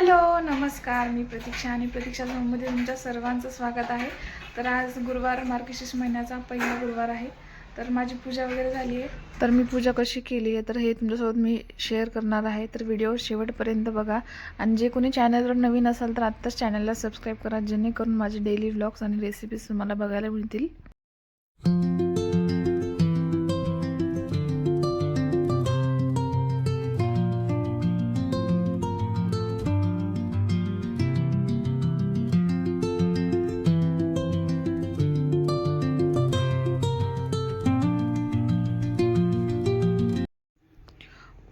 Hello नमस्कार. मी प्रतीक्षा आणि प्रतीक्षा मध्ये तुमच्या सर्वांचं स्वागत आहे. तर आज गुरुवार मार्गशीर्ष महिन्याचा पहिला गुरुवार आहे. तर माझी पूजा वगैरे झाली आहे? तर मी पूजा कशी केली आहे तर हे तुमच्यासोबत मी शेअर करणार आहे. तर व्हिडिओ शेवटपर्यंत बघा. आणि जे कोणी चॅनलवर नवीन असाल तर आत्ताच चॅनलला सबस्क्राईब करा जेणेकरून माझे डेली व्लॉग्स आणि रेसिपीज तुम्हाला बघायला मिळतील.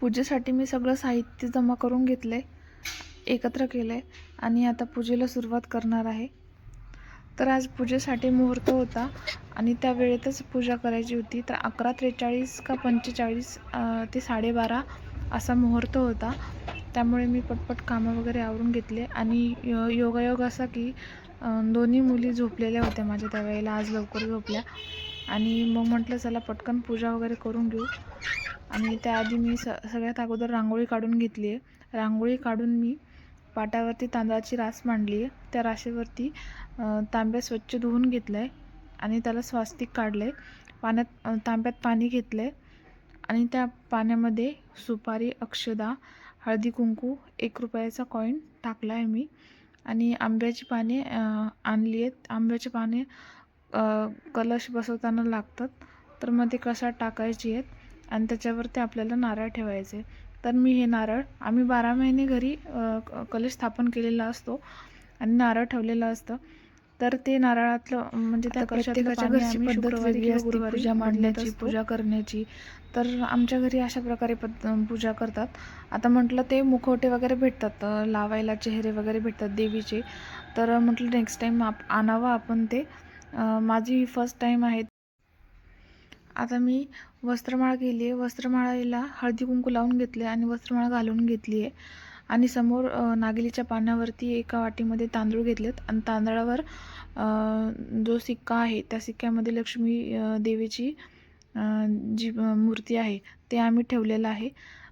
पूजेसाठी मी सगळं साहित्य जमा करून घेतलं आहे एकत्र केलं आहे आणि आता पूजेला सुरुवात करणार आहे. तर आज पूजेसाठी मुहूर्त होता आणि त्या वेळेतच पूजा करायची होती. तर अकरा त्रेचाळीस का पंचेचाळीस ते साडेबारा असा मुहूर्त होता. त्यामुळे मी पटपट कामं वगैरे आवरून घेतले आणि योगायोग असा की दोन्ही मुली झोपलेल्या होत्या माझ्या त्यावेळेला आज लवकर झोपल्या. आणि मग म्हटलं चला पटकन पूजा वगैरे करून घेऊ. आणि त्याआधी मी स सगळ्यात अगोदर रांगोळी काढून घेतली आहे रांगोळी काढून मी पाटावरती तांदळाची रास मांडली आहे त्या राशीवरती तांब्या स्वच्छ धुवून घेतलं आहे आणि त्याला स्वास्तिक काढलं आहे पाण्यात तांब्यात पाणी घेतलं आहे आणि त्या पाण्यामध्ये सुपारी अक्षदा हळदी कुंकू एक रुपयाचा कॉईन टाकला आहे मी. आणि आंब्याची पाने आणली आहेत आंब्याची पाने कलश बसवताना लागतात. तर मग ते कशात टाकायची आहेत? आणि त्याच्यावरती आपल्याला नारळ ठेवायचे. तर मी हे नारळ आम्ही बारा महिने घरी कलश स्थापन केलेला असतो आणि नारळ ठेवलेलं असतं. तर ते नारळातलं म्हणजे त्या प्रत्येकाच्या पाणी घरची पद्धत गुरुवारी पूजा मांडण्याची पूजा करण्याची. तर आमच्या घरी अशा प्रकारे पूजा करतात. आता म्हटलं ते मुखवटे वगैरे भेटतात लावायला चेहरे वगैरे भेटतात देवीचे. तर म्हटलं नेक्स्ट टाईम आप आणावं आपण ते. माझी माझी फर्स्ट टाईम आहे. आता मी वस्त्रमाळ केली आहे. वस्त्रमाळेला हळदी कुंकू लावून घेतले आणि वस्त्रमाळ घालून घेतली आहे. आणि समोर नागिलीच्या पानावरती एका वाटीमध्ये तांदूळ घेतलेत आणि तांदळावर जो सिक्का आहे त्या सिक्क्यामध्ये लक्ष्मी देवीची जी मूर्ती आहे ते आम्ही ठेवलेलं आहे.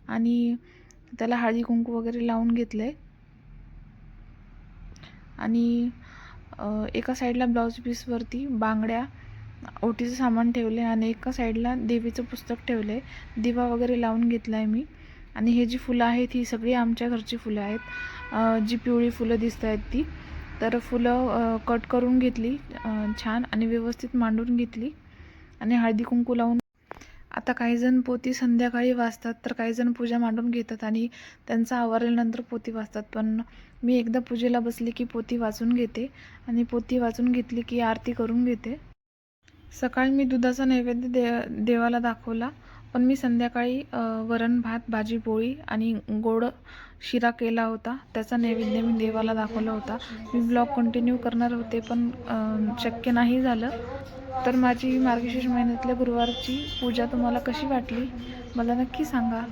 आणि त्याला हळदी कुंकू वगैरे लावून घेतलं आहे आणि एका साईडला ब्लाऊज पीसवरती बांगड्या ओटीचं सामान ठेवले आणि एका साईडला देवीचं पुस्तक ठेवलं आहे दिवा वगैरे लावून घेतला आहे मी. आणि हे जी फुलं आहेत ही सगळी आमच्या घरची फुलं आहेत. जी पिवळी फुलं दिसत आहेत ती. तर फुलं कट करून घेतली छान आणि व्यवस्थित मांडून घेतली. आणि हळदी कुंकू लावून आता काही जण पोती संध्याकाळी वाचतात तर काही जण पूजा मांडून घेतात आणि त्यांचा आवरल्यानंतर पोती वाचतात पण मी एकदा पूजेला बसली की पोती वाचून घेते आणि पोती वाचून घेतली की आरती करून घेते. सकाळी मी दुधाचा नैवेद्य दे देवाला दाखवला. पण मी संध्याकाळी वरण भात भाजी पोळी आणि गोड शिरा केला होता. त्याचा नैवेद्य मी देवाला दाखवला होता. मी ब्लॉग कंटिन्यू करणार होते पण शक्य नाही झालं. तर माझी मार्गशीर्ष महिन्यातल्या गुरुवारची पूजा तुम्हाला कशी वाटली मला नक्की सांगा.